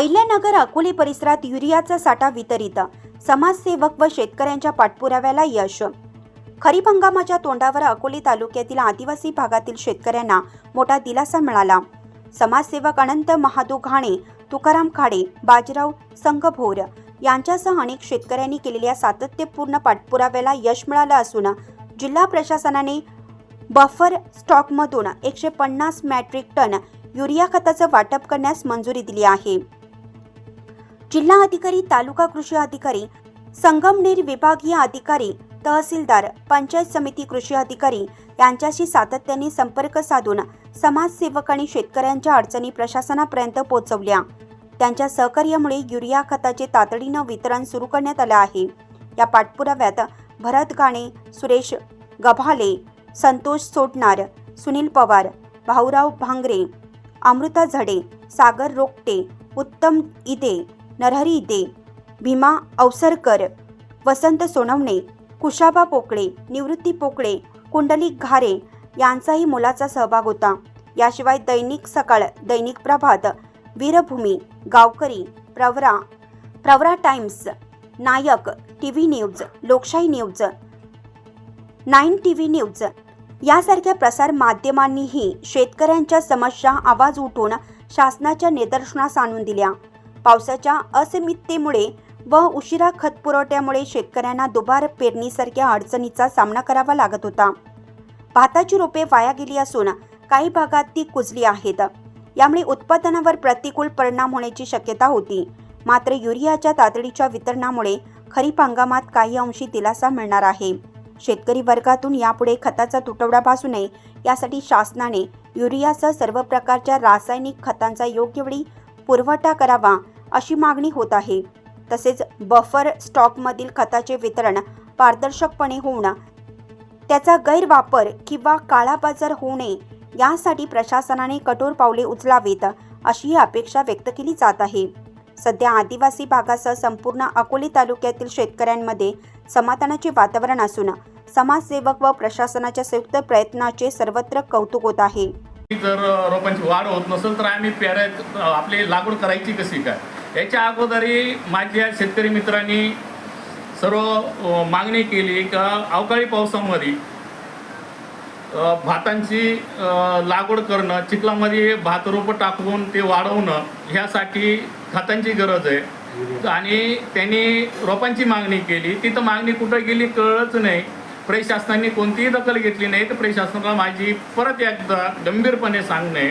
अहिल्यानगर अकोले परिसरात युरियाचा साठा वितरित. समाजसेवक व शेतकऱ्यांच्या पाठपुराव्याला यश. खरीप हंगामाच्या तोंडावर अकोले तालुक्यातील आदिवासी भागातील शेतकऱ्यांना मोठा दिलासा मिळाला. समाजसेवक अनंत महादो घाणे तुकाराम खाडे बाजीराव संघभोर यांच्यासह अनेक शेतकऱ्यांनी केलेल्या सातत्यपूर्ण पाठपुराव्याला यश मिळालं असून जिल्हा प्रशासनाने बफर स्टॉकमधून एकशे पन्नास मॅट्रिक टन युरिया खताचं वाटप करण्यास मंजुरी दिली आहे. जिल्हा अधिकारी तालुका कृषी अधिकारी संगमनेर विभागीय अधिकारी तहसीलदार पंचायत समिती कृषी अधिकारी यांच्याशी सातत्याने संपर्क साधून समाजसेवक आणि शेतकऱ्यांच्या अडचणी प्रशासनापर्यंत पोहोचवल्या. त्यांच्या सहकार्यामुळे युरिया खताचे तातडीनं वितरण सुरू करण्यात आलं आहे. या पाठपुराव्यात भरत गाणे सुरेश गभाले संतोष सोडणार सुनील पवार भाऊराव भांगरे अमृता झडे सागर रोकटे उत्तम इदे नरहरी दे. भीमा अवसरकर वसंत सोनवणे कुशाबा पोकळे निवृत्ती पोकळे कुंडलिक घारे यांचाही मोलाचा सहभाग होता. याशिवाय दैनिक सकाळ Dainik Prabhat Veerbhoomi Gavkari Pravara Pravara times Nayak T V news Lokshahi news nine T V news यासारख्या प्रसार माध्यमांनीही शेतकऱ्यांच्या समस्या आवाज उठून शासनाच्या निदर्शनास आणून दिल्या. पावसाच्या असमिततेमुळे व उशिरा खत पुरवठ्यामुळे शेतकऱ्यांना दुबार पेरणीसारख्या अडचणीचा सामना करावा लागत होता. भाताची रोपे वाया गेली असून काही भागात ती कुजली आहेत. यामुळे उत्पादनावर प्रतिकूल परिणाम होण्याची शक्यता होती. मात्र युरियाच्या तातडीच्या वितरणामुळे खरीप हंगामात काही अंशी दिलासा मिळणार आहे. शेतकरी वर्गातून यापुढे खताचा तुटवडा भासू नये यासाठी शासनाने युरियासह सर्व प्रकारच्या रासायनिक खतांचा योग्य वेळी पुरवठा करावा अशी मागणी होत आहे. तसेच बफर स्टॉकमधील खताचे वितरण पारदर्शकपणे होऊन त्याचा गैरवापर किंवा काळाबाजार होऊ नये यासाठी प्रशासनाने कठोर पावले उचलावीत अशी अपेक्षा व्यक्त केली जात आहे. सध्या आदिवासी भागासह संपूर्ण अकोले तालुक्यातील शेतकऱ्यांमध्ये समाधानाचे वातावरण असून समाजसेवक व प्रशासनाच्या संयुक्त प्रयत्नाचे सर्वत्र कौतुक होत आहे. जर रोपांची वाढ होत नसेल तर आम्ही पेऱ्या आपली लागवड करायची कशी काय? याच्या अगोदरही माझ्या शेतकरी मित्रांनी सर्व मागणी केली का अवकाळी पावसामध्ये भातांची लागवड करणं चिखलामध्ये भात रोपं टाकून ते वाढवणं ह्यासाठी खतांची गरज आहे. आणि त्यांनी रोपांची मागणी केली. तिथं मागणी कुठं गेली कळलंच नाही. प्रशासनाने कोणतीही दखल घेतली नाही. तर प्रशासनाला माझी परत एकदा गंभीरपणे सांगणे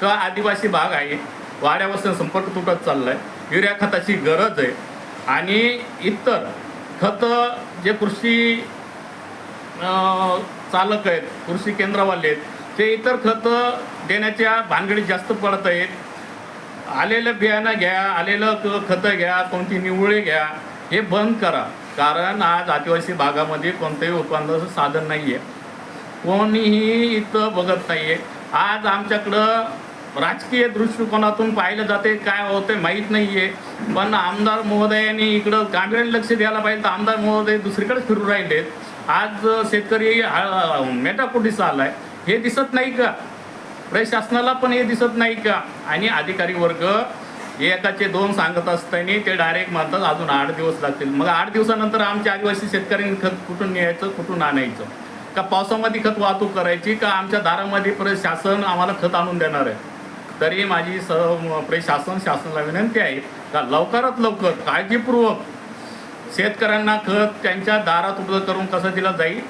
का आदिवासी भाग आहे. वाड्यापासून संपर्क तुटत चाललाय. युरिया खताची गरज आहे. आणि इतर खतं जे कृषी चालक आहेत कृषी केंद्रवाले आहेत ते इतर खतं देण्याच्या भानगडीत जास्त पडत आहेत. आलेलं बियाणं घ्या आलेलं क- खतं घ्या कोणती निवळे घ्या हे बंद करा. कारण आज आदिवासी भागामध्ये कोणतंही उत्पादनाचं साधन नाही आहे कोणीही इथं बघत नाही आहे आज आमच्याकडं राजकीय दृष्टिकोनातून पाहिलं जाते काय होते माहीत नाही आहे पण आमदार महोदयांनी इकडं गांभीर्याने लक्ष द्यायला पाहिजे तर आमदार महोदय दुसरीकडे फिरू राहिलेत. आज शेतकरी मेटापुटीचा आलाय. हे दिसत नाही का? प्रशासनाला पण हे दिसत नाही का? आणि अधिकारी वर्ग एकाचे दोन सांगत असताना ते डायरेक्ट म्हणतात अजून आठ दिवस लागतील. मग आठ दिवसानंतर आमच्या आदिवासी शेतकऱ्यांनी खत कुठून न्यायचं कुठून आणायचं? का पावसामध्ये खत वाहतूक करायची का आमच्या दारामध्ये परत शासन आम्हाला खत आणून देणार आहे? तरी माझी स प्रशासन शासनाला विनंती आहे का लवकरात लवकर काळजीपूर्वक शेतकऱ्यांना खत त्यांच्या दारात उपलब्ध करून कसं दिलं जाईल?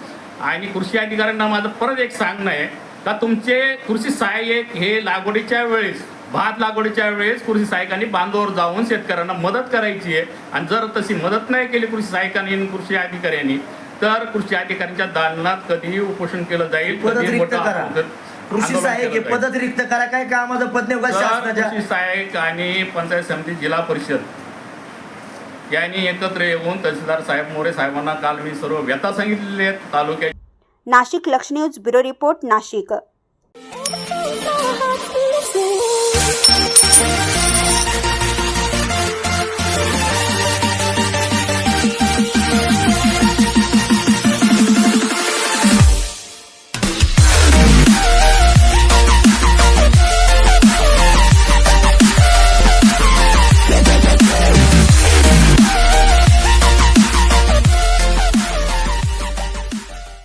आणि कृषी अधिकाऱ्यांना माझं परत एक सांगणं आहे का तुमचे कृषी सहाय्यक हे लागवडीच्या वेळेस भात लागवडीच्या वेळेस कृषी सहाय्यकांनी बांधावर जाऊन शेतकऱ्यांना मदत करायची आहे. आणि जर तशी मदत नाही केली कृषी सहाय्यकांनी आणि कृषी अधिकाऱ्यांनी तर कृषी अधिकाऱ्यांच्या दालनात कधीही उपोषण केलं जाईल. कृषी सहाय्यक हे. पदच रिक्त करा. काय कामाचं पद कृषी सहाय्यक आणि पंचायत समिती जिल्हा परिषद यांनी एकत्र येऊन तहसीलदार साहेब मोरे साहेबांना काल मी सर्व व्यथा आहेत. तालुक्यात Nashik Laksh news bureau report Nashik. Thank you.